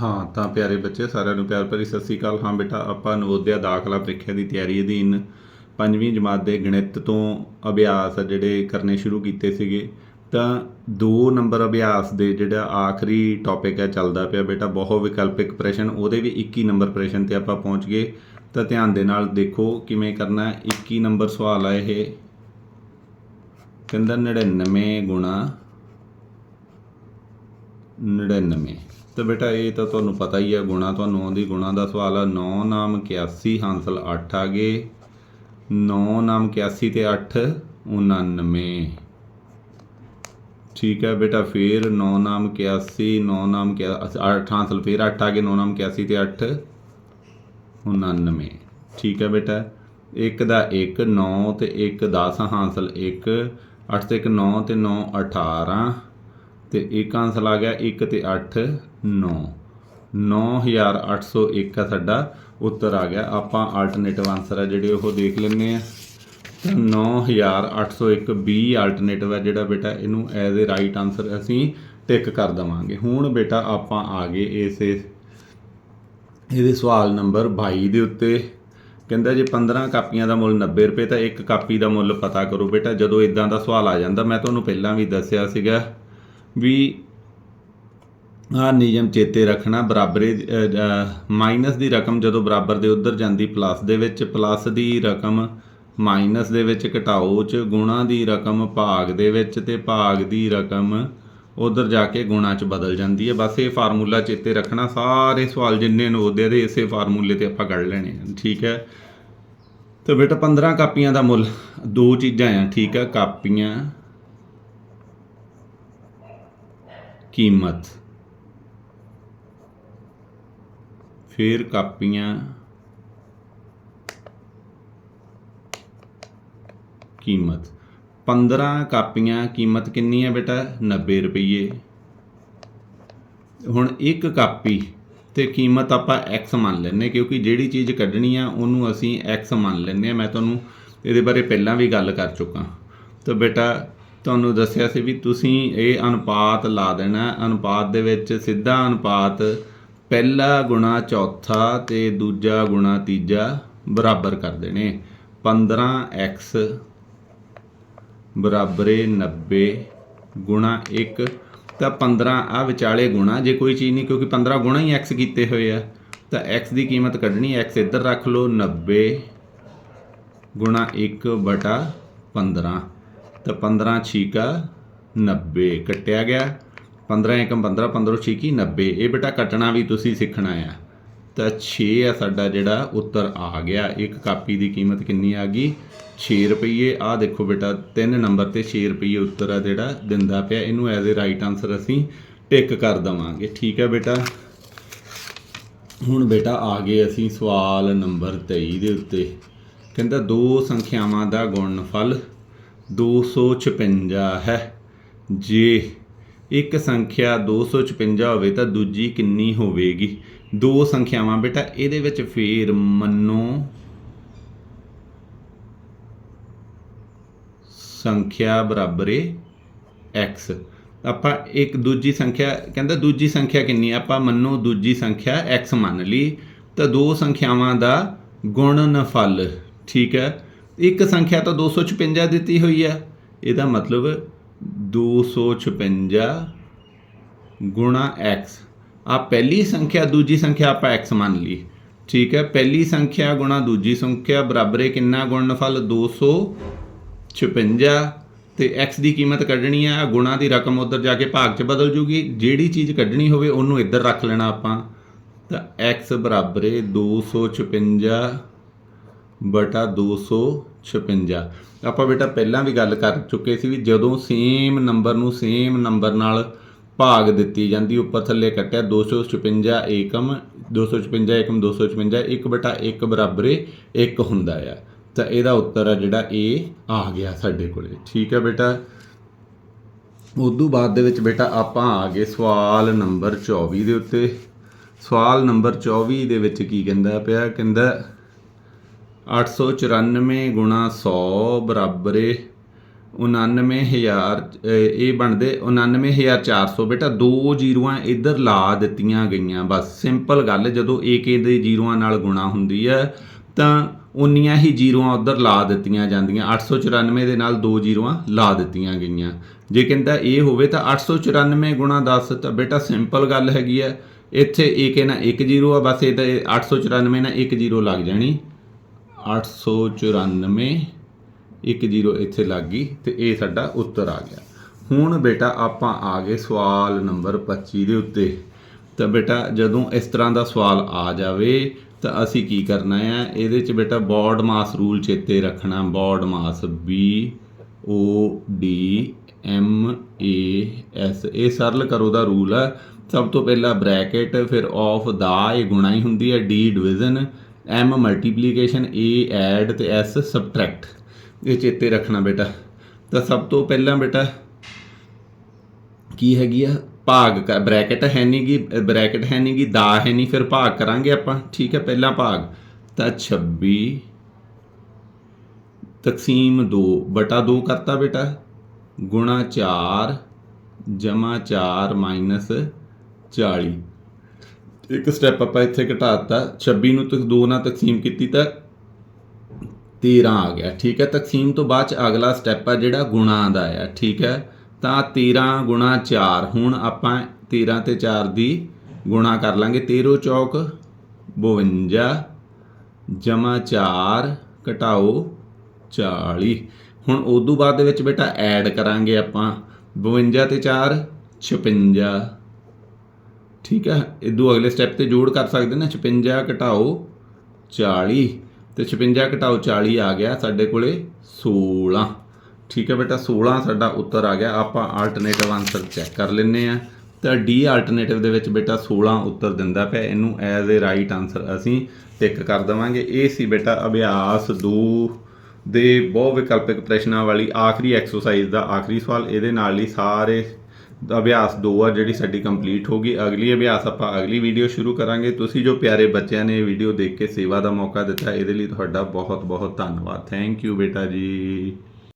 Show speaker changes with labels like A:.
A: ਹਾਂ, ਤਾਂ ਪਿਆਰੇ ਬੱਚੇ, ਸਾਰਿਆਂ ਨੂੰ ਪਿਆਰ ਭਰੀ ਸਤਿ ਸ੍ਰੀ ਅਕਾਲ। ਹਾਂ ਬੇਟਾ, ਆਪਾਂ ਨਵੋਦਿਆ ਦਾਖਲਾ ਪ੍ਰੀਖਿਆ ਦੀ ਤਿਆਰੀ ਅਧੀਨ ਪੰਜਵੀਂ ਜਮਾਤ ਦੇ ਗਣਿਤ ਤੋਂ ਅਭਿਆਸ ਆ ਜਿਹੜੇ ਕਰਨੇ ਸ਼ੁਰੂ ਕੀਤੇ ਸੀਗੇ। ਤਾਂ 2 ਨੰਬਰ ਅਭਿਆਸ ਦੇ ਜਿਹੜਾ ਆਖਰੀ ਟੌਪਿਕ ਹੈ, ਚੱਲਦਾ ਪਿਆ ਬੇਟਾ, ਬਹੁ ਵਿਕਲਪਿਕ ਪ੍ਰਸ਼ਨ, ਉਹਦੇ ਵੀ 21 ਨੰਬਰ ਪ੍ਰਸ਼ਨ ਤੇ ਆਪਾਂ ਪਹੁੰਚ ਗਏ। ਤਾਂ ਧਿਆਨ ਦੇ ਨਾਲ ਦੇਖੋ ਕਿਵੇਂ ਕਰਨਾ ਹੈ। 21 ਨੰਬਰ ਸਵਾਲ ਆ ਇਹ। ਕਹਿੰਦਾ 99 ਗੁਣਾ 99 ਤਾਂ ਬੇਟਾ, ਇਹ ਤਾਂ ਤੁਹਾਨੂੰ ਪਤਾ ਹੀ ਹੈ, ਗੁਣਾ ਤੁਹਾਨੂੰ ਆਉਂਦੀ, ਗੁਣਾ ਦਾ ਸਵਾਲ ਆ। 9 ਨਾਮ 81 ਹਾਂਸਲ 8 ਆ ਗਏ। 9 ਨਾਮ 81 ਤੇ 8 99 ਠੀਕ ਹੈ ਬੇਟਾ, ਫਿਰ 9 ਨਾਮ 81 9 ਨਾਮ 8 ਹਾਂਸਲ ਫਿਰ 8 ਆ ਗਏ 9 ਨਾਮ 81 ਤੇ 8 99 ਠੀਕ ਹੈ ਬੇਟਾ 1 ਦਾ 1 9 ਤੇ 1 10 ਹਾਂਸਲ 1 8 ਤੇ 1 9 ਤੇ 9 18 ਤੇ ਇੱਕ ਆਂਸਰ ਆ ਗਿਆ 1 ਤੇ 8 9 9801 ਆ ਸਾਡਾ ਉੱਤਰ ਆ ਗਿਆ। ਆਪਾਂ ਆਲਟਰਨੇਟਿਵ ਆਨਸਰ ਆ ਜਿਹੜੇ ਉਹ ਦੇਖ ਲੈਂਦੇ ਆ। ਤਾਂ 9801 B ਆਲਟਰਨੇਟਿਵ ਹੈ ਜਿਹੜਾ ਬੇਟਾ, ਇਹਨੂੰ ਐਜ਼ ਅ ਰਾਈਟ ਆਨਸਰ ਅਸੀਂ ਟਿਕ ਕਰ ਦਵਾਂਗੇ। ਹੁਣ ਬੇਟਾ ਆਪਾਂ ਆ ਗਏ ਇਸੇ ਇਹਦੇ ਸਵਾਲ ਨੰਬਰ 22 ਦੇ ਉੱਤੇ। ਕਹਿੰਦਾ ਜੇ 15 ਕਾਪੀਆਂ ਦਾ ਮੁੱਲ 90 ਰੁਪਏ, ਤਾਂ ਇੱਕ ਕਾਪੀ ਦਾ ਮੁੱਲ ਪਤਾ ਕਰੋ ਬੇਟਾ। ਜਦੋਂ ਇਦਾਂ ਦਾ ਸਵਾਲ ਆ ਜਾਂਦਾ, ਮੈਂ ਤੁਹਾਨੂੰ ਪਹਿਲਾਂ ਵੀ ਦੱਸਿਆ ਸੀਗਾ। ਵੀ ਆ ਨਿਯਮ ਚੇਤੇ ਰੱਖਣਾ, ਬਰਾਬਰੇ ਮਾਈਨਸ ਦੀ ਰਕਮ ਜਦੋਂ ਬਰਾਬਰ ਦੇ ਉੱਧਰ ਜਾਂਦੀ, ਪਲੱਸ ਦੇ ਵਿੱਚ, ਪਲੱਸ ਦੀ ਰਕਮ ਮਾਈਨਸ ਦੇ ਵਿੱਚ ਘਟਾਓ ਚ, ਗੁਣਾ ਦੀ ਰਕਮ ਭਾਗ ਦੇ ਵਿੱਚ ਤੇ ਭਾਗ ਦੀ ਰਕਮ ਉਧਰ ਜਾ ਕੇ ਗੁਣਾ ਚ ਬਦਲ ਜਾਂਦੀ ਹੈ। ਬਸ ਇਹ ਫਾਰਮੂਲਾ ਚੇਤੇ ਰੱਖਣਾ, ਸਾਰੇ ਸਵਾਲ ਜਿੰਨੇ ਨਵੋਦਿਆ ਦੇ ਇਸੇ ਫਾਰਮੂਲੇ ਤੇ ਆਪਾਂ ਕੱਢ ਲੈਣੇ ਆ, ਠੀਕ ਹੈ? ਤੇ ਬੇਟਾ 15 ਕਾਪੀਆਂ ਦਾ ਮੁੱਲ, ਦੋ ਚੀਜ਼ਾਂ ਆ, ਠੀਕ ਹੈ? ਕਾਪੀਆਂ ਕੀਮਤ। ਫਿਰ ਕਾਪੀਆਂ। ਕੀਮਤ। 15 ਕਾਪੀਆਂ, ਕੀਮਤ ਕਿੰਨੀ ਹੈ ਬੇਟਾ? 90 ਰੁਪਏ ਹੁਣ ਇੱਕ ਕਾਪੀ ਤੇ ਕੀਮਤ ਆਪਾਂ x ਮੰਨ ਲੈਂਦੇ ਕਿਉਂਕਿ ਜਿਹੜੀ ਚੀਜ਼ ਕੱਢਣੀ ਆ, ਉਹਨੂੰ ਅਸੀਂ x ਮੰਨ ਲੈਂਦੇ ਆ ਮੈਂ ਤੁਹਾਨੂੰ ਇਹਦੇ ਬਾਰੇ ਪਹਿਲਾਂ ਵੀ ਗੱਲ ਕਰ ਚੁੱਕਾ। ਤਾਂ ਬੇਟਾ ਤੁਹਾਨੂੰ ਦੱਸਿਆ ਸੀ ਵੀ ਤੁਸੀਂ ਇਹ ਅਨੁਪਾਤ ਲਾ ਦੇਣਾ। ਅਨੁਪਾਤ ਦੇ ਵਿੱਚ ਸਿੱਧਾ ਅਨੁਪਾਤ, ਪਹਿਲਾ ਗੁਣਾ ਚੌਥਾ ਤੇ ਦੂਜਾ ਗੁਣਾ ਤੀਜਾ ਬਰਾਬਰ ਕਰ ਦੇਣੇ। 15x ਬਰਾਬਰੇ 90 ਗੁਣਾ 1 ਤਾਂ 15 ਆ ਵਿਚਾਲੇ ਗੁਣਾ। ਜੇ ਕੋਈ ਚੀਜ਼ ਨਹੀਂ, ਕਿਉਂਕਿ 15 ਗੁਣਾ ਹੀ x ਕੀਤੇ ਹੋਏ ਆ, ਤਾਂ x ਦੀ ਕੀਮਤ ਕੱਢਣੀ। x ਇੱਧਰ ਰੱਖ ਲਓ 90 ਗੁਣਾ 1 ਬਟਾ 15 ਤਾਂ 15 ਛੀਕਾ 90 ਕੱਟਿਆ ਗਿਆ। 15 ਏਕਮ 15 15 ਛੀਕੀ 90 ਇਹ ਬੇਟਾ ਕੱਟਣਾ ਵੀ ਤੁਸੀਂ ਸਿੱਖਣਾ ਆ। ਤਾਂ 6 ਆ ਸਾਡਾ ਜਿਹੜਾ, ਉੱਤਰ ਆ ਗਿਆ। ਇੱਕ ਕਾਪੀ ਦੀ ਕੀਮਤ ਕਿੰਨੀ ਆ ਗਈ? 6 ਰੁਪਏ ਆ ਦੇਖੋ ਬੇਟਾ, ਤਿੰਨ ਨੰਬਰ ਤੇ 6 ਰੁਪਏ ਉੱਤਰ ਆ ਜਿਹੜਾ, ਦਿੰਦਾ ਪਿਆ। ਇਹਨੂੰ ਐਜ਼ ਅ ਰਾਈਟ ਆਨਸਰ ਅਸੀਂ ਟਿਕ ਕਰ ਦਵਾਂਗੇ। ਠੀਕ ਹੈ ਬੇਟਾ? ਹੁਣ ਬੇਟਾ ਆ ਗਏ ਅਸੀਂ ਸਵਾਲ ਨੰਬਰ 23 ਦੇ ਉੱਤੇ। ਕਹਿੰਦਾ ਦੋ ਸੰਖਿਆਵਾਂ ਦਾ ਗੁਣਨਫਲ 256 ਹੈ। ਜੇ ਇੱਕ ਸੰਖਿਆ 256 ਹੋਵੇ ਤਾਂ ਦੂਜੀ ਕਿੰਨੀ ਹੋਵੇਗੀ? ਦੋ ਸੰਖਿਆਵਾਂ ਬੇਟਾ, ਇਹਦੇ ਵਿੱਚ ਫੇਰ ਮੰਨੋ। ਸੰਖਿਆ ਬਰਾਬਰ ਹੈ x ਆਪਾਂ ਇੱਕ ਦੂਜੀ ਸੰਖਿਆ, ਕਹਿੰਦਾ ਦੂਜੀ ਸੰਖਿਆ ਕਿੰਨੀ ਆਪਾਂ ਮੰਨੋ ਦੂਜੀ ਸੰਖਿਆ x ਮੰਨ ਲਈ ਤਾਂ ਦੋ ਸੰਖਿਆਵਾਂ ਦਾ ਗੁਣਨਫਲ, ਠੀਕ ਹੈ? ਇੱਕ ਸੰਖਿਆ ਤਾਂ 256 ਦਿੱਤੀ ਹੋਈ ਹੈ ਇਹਦਾ ਮਤਲਬ 256 ਗੁਣਾ x ਆ ਪਹਿਲੀ ਸੰਖਿਆ, ਦੂਜੀ ਸੰਖਿਆ ਆਪਾਂ x ਮੰਨ ਲਈ। ਠੀਕ ਹੈ, ਪਹਿਲੀ ਸੰਖਿਆ ਗੁਣਾ ਦੂਜੀ ਸੰਖਿਆ ਬਰਾਬਰ ਹੈ ਕਿੰਨਾ ਗੁਣਨਫਲ? 256 ਤੇ x ਦੀ ਕੀਮਤ ਕੱਢਣੀ ਆ ਗੁਣਾ ਦੀ ਰਕਮ ਉਧਰ ਜਾ ਕੇ ਭਾਗ 'ਚ ਬਦਲ ਜੂਗੀ। ਜਿਹੜੀ ਚੀਜ਼ ਕੱਢਣੀ ਹੋਵੇ ਉਹਨੂੰ ਇੱਧਰ ਰੱਖ ਲੈਣਾ ਆਪਾਂ। ਤਾਂ x ਬਰਾਬਰ ਹੈ 256 ਬਟਾ 256 ਆਪਾਂ ਬੇਟਾ ਪਹਿਲਾਂ ਵੀ ਗੱਲ ਕਰ ਚੁੱਕੇ ਸੀ ਵੀ ਜਦੋਂ ਸੇਮ ਨੰਬਰ ਨੂੰ ਸੇਮ ਨੰਬਰ ਨਾਲ ਭਾਗ ਦਿੱਤੀ ਜਾਂਦੀ, ਉੱਪਰ ਥੱਲੇ ਕੱਟਿਆ 256 ਏਕਮ 256 ਏਕਮ 256 1 ਬਟਾ 1 ਬਰਾਬਰ 1 ਹੁੰਦਾ ਆ। ਤਾਂ ਇਹਦਾ ਉੱਤਰ ਆ ਜਿਹੜਾ ਇਹ ਆ ਗਿਆ ਸਾਡੇ ਕੋਲੇ। ਠੀਕ ਹੈ ਬੇਟਾ? ਉਦੋਂ ਬਾਅਦ ਦੇ ਵਿੱਚ ਬੇਟਾ ਆਪਾਂ ਆ ਗਏ ਸਵਾਲ ਨੰਬਰ 24 ਦੇ ਉੱਤੇ। ਸਵਾਲ ਨੰਬਰ 24 ਦੇ ਵਿੱਚ ਕੀ ਕਹਿੰਦਾ ਪਿਆ? ਕਹਿੰਦਾ 894 ਗੁਣਾ 100 ਬਰਾਬਰ 99000 ਅਹ ਇਹ ਬਣਦੇ 99400 ਬੇਟਾ, ਦੋ ਜ਼ੀਰੋਆਂ ਇੱਧਰ ਲਾ ਦਿੱਤੀਆਂ ਗਈਆਂ। ਬਸ ਸਿੰਪਲ ਗੱਲ, ਜਦੋਂ ਏਕ ਦੇ ਜ਼ੀਰੋਆਂ ਨਾਲ ਗੁਣਾ ਹੁੰਦੀ ਹੈ ਤਾਂ ਉਨੀਆਂ ਹੀ ਜ਼ੀਰੋਆਂ ਉੱਧਰ ਲਾ ਦਿੱਤੀਆਂ ਜਾਂਦੀਆਂ। 894 ਦੇ ਨਾਲ ਦੋ ਜ਼ੀਰੋਆਂ ਲਾ ਦਿੱਤੀਆਂ ਗਈਆਂ। ਜੇ ਕਹਿੰਦਾ ਇਹ ਹੋਵੇ ਤਾਂ 894 ਗੁਣਾ 10 ਤਾਂ ਬੇਟਾ ਸਿੰਪਲ ਗੱਲ ਹੈਗੀ ਹੈ ਇੱਥੇ ਏਕ ਨਾਲ ਇੱਕ ਜ਼ੀਰੋ ਆ, ਬਸ ਇਹ ਤਾਂ 894 ਨਾਲ ਇੱਕ ਜ਼ੀਰੋ ਲੱਗ ਜਾਣੀ। 894 ਇੱਕ ਜ਼ੀਰੋ ਇੱਥੇ ਲੱਗ ਗਈ ਤੇ ਇਹ ਸਾਡਾ ਉੱਤਰ ਆ ਗਿਆ। ਹੁਣ ਬੇਟਾ ਆਪਾਂ ਆ ਗਏ ਸਵਾਲ ਨੰਬਰ 25 ਦੇ ਉੱਤੇ। ਤਾਂ ਬੇਟਾ ਜਦੋਂ ਇਸ ਤਰ੍ਹਾਂ ਦਾ ਸਵਾਲ ਆ ਜਾਵੇ, ਤਾਂ ਅਸੀਂ ਕੀ ਕਰਨਾ ਹੈ ਇਹਦੇ 'ਚ ਬੇਟਾ ਬੋਰਡ ਮਾਸ ਰੂਲ ਚੇਤੇ ਰੱਖਣਾ। BODMAS B, O, D, M, A, S ਇਹ ਸਰਲ ਕਰੋ ਦਾ ਰੂਲ ਹੈ ਸਭ ਤੋਂ ਪਹਿਲਾਂ ਬ੍ਰੈਕਟ, ਫਿਰ ਆਫ ਦਾ, ਇਹ ਗੁਣਾ ਹੀ ਹੁੰਦੀ ਹੈ D division M multiplication A add ਤੇ S ਸਬਟਰੈਕਟ ਇਹ ਚੇਤੇ ਰੱਖਣਾ ਬੇਟਾ। ਤਾਂ ਸਭ ਤੋਂ ਪਹਿਲਾਂ ਬੇਟਾ, ਕੀ ਹੈਗੀ ਆ? ਭਾਗ ਕਰ, ਬ੍ਰੈਕਟ ਹੈ ਨਹੀਂ ਗੀ, ਬ੍ਰੈਕਟ ਹੈ ਨਹੀਂ ਗੀ, ਦਾ ਹੈ ਨਹੀਂ ਫਿਰ ਭਾਗ ਕਰਾਂਗੇ ਆਪਾਂ। ਠੀਕ ਹੈ, ਪਹਿਲਾ ਭਾਗ। ਤਾਂ 26 ਤਕਸੀਮ 2 ਬਟਾ 2 ਕਰਤਾ ਬੇਟਾ। ਗੁਣਾ 4 ਜਮਾ 4 ਮਾਈਨਸ 40 ਇੱਕ ਸਟੈਪ ਆਪਾਂ ਇੱਥੇ ਘਟਾਤਾ 26 ਨੂੰ ਤੱਕ 2 ਨਾਲ ਤਕਸੀਮ ਕੀਤੀ ਤਾਂ 13 ਆ ਗਿਆ, ਠੀਕ ਹੈ? ਤਕਸੀਮ ਤੋਂ ਬਾਅਦ ਚ ਅਗਲਾ ਸਟੈਪ ਆ ਜਿਹੜਾ ਗੁਣਾ ਦਾ ਆ, ਠੀਕ ਹੈ? ਤਾਂ 13 ਗੁਣਾ 4 ਹੁਣ ਆਪਾਂ 13 ਤੇ 4 ਦੀ ਗੁਣਾ ਕਰ ਲਾਂਗੇ। 13 ਚੌਕ 52 ਜਮਾ 4 ਘਟਾਓ 40 ਹੁਣ ਉਦੋਂ ਬਾਅਦ ਦੇ ਵਿੱਚ ਬੇਟਾ ਐਡ ਕਰਾਂਗੇ ਆਪਾਂ। 52 ਤੇ 4 56 ਠੀਕ ਹੈ ਇਦੋਂ ਅਗਲੇ ਸਟੈਪ ਤੇ ਜੋੜ ਕਰ ਸਕਦੇ ਨਾ 56 ਘਟਾਓ 40 ਤੇ 56 ਘਟਾਓ 40 ਆ ਗਿਆ ਸਾਡੇ ਕੋਲੇ 16 ਠੀਕ ਹੈ ਬੇਟਾ 16 ਸਾਡਾ ਉੱਤਰ ਆ ਗਿਆ, ਆਪਾਂ ਆਲਟਰਨੇਟਿਵ ਆਨਸਰ ਚੈੱਕ ਕਰ ਲੈਨੇ ਆ ਤਾਂ ਡੀ ਆਲਟਰਨੇਟਿਵ ਦੇ ਵਿੱਚ ਬੇਟਾ 16 ਉੱਤਰ ਦਿੰਦਾ ਪਿਆ, ਇਹਨੂੰ ਐਜ਼ ਅ ਰਾਈਟ ਆਨਸਰ ਅਸੀਂ ਟਿਕ ਕਰ ਦਵਾਂਗੇ। ਇਹ ਸੀ ਬੇਟਾ, ਅਭਿਆਸ 2 ਦੇ ਬਹੁ ਵਿਕਲਪਿਕ ਪ੍ਰਸ਼ਨਾਂ ਵਾਲੀ ਆਖਰੀ ਐਕਸਰਸਾਈਜ਼ ਦਾ ਆਖਰੀ ਸਵਾਲ, ਇਹਦੇ ਨਾਲ ਹੀ ਸਾਰੇ ਅਭਿਆਸ 2 ਆ ਜਿਹੜੀ ਸਾਡੀ ਕੰਪਲੀਟ ਹੋ ਗਈ। ਅਗਲੀ ਅਭਿਆਸ ਆਪਾਂ ਅਗਲੀ ਵੀਡੀਓ ਸ਼ੁਰੂ ਕਰਾਂਗੇ। ਤੁਸੀਂ ਜੋ ਪਿਆਰੇ ਬੱਚਿਆਂ ਨੇ ਇਹ ਵੀਡੀਓ ਦੇਖ ਕੇ ਸੇਵਾ ਦਾ ਮੌਕਾ ਦਿੱਤਾ, ਇਹਦੇ ਲਈ ਤੁਹਾਡਾ ਬਹੁਤ ਬਹੁਤ ਧੰਨਵਾਦ। ਥੈਂਕ ਯੂ ਬੇਟਾ ਜੀ।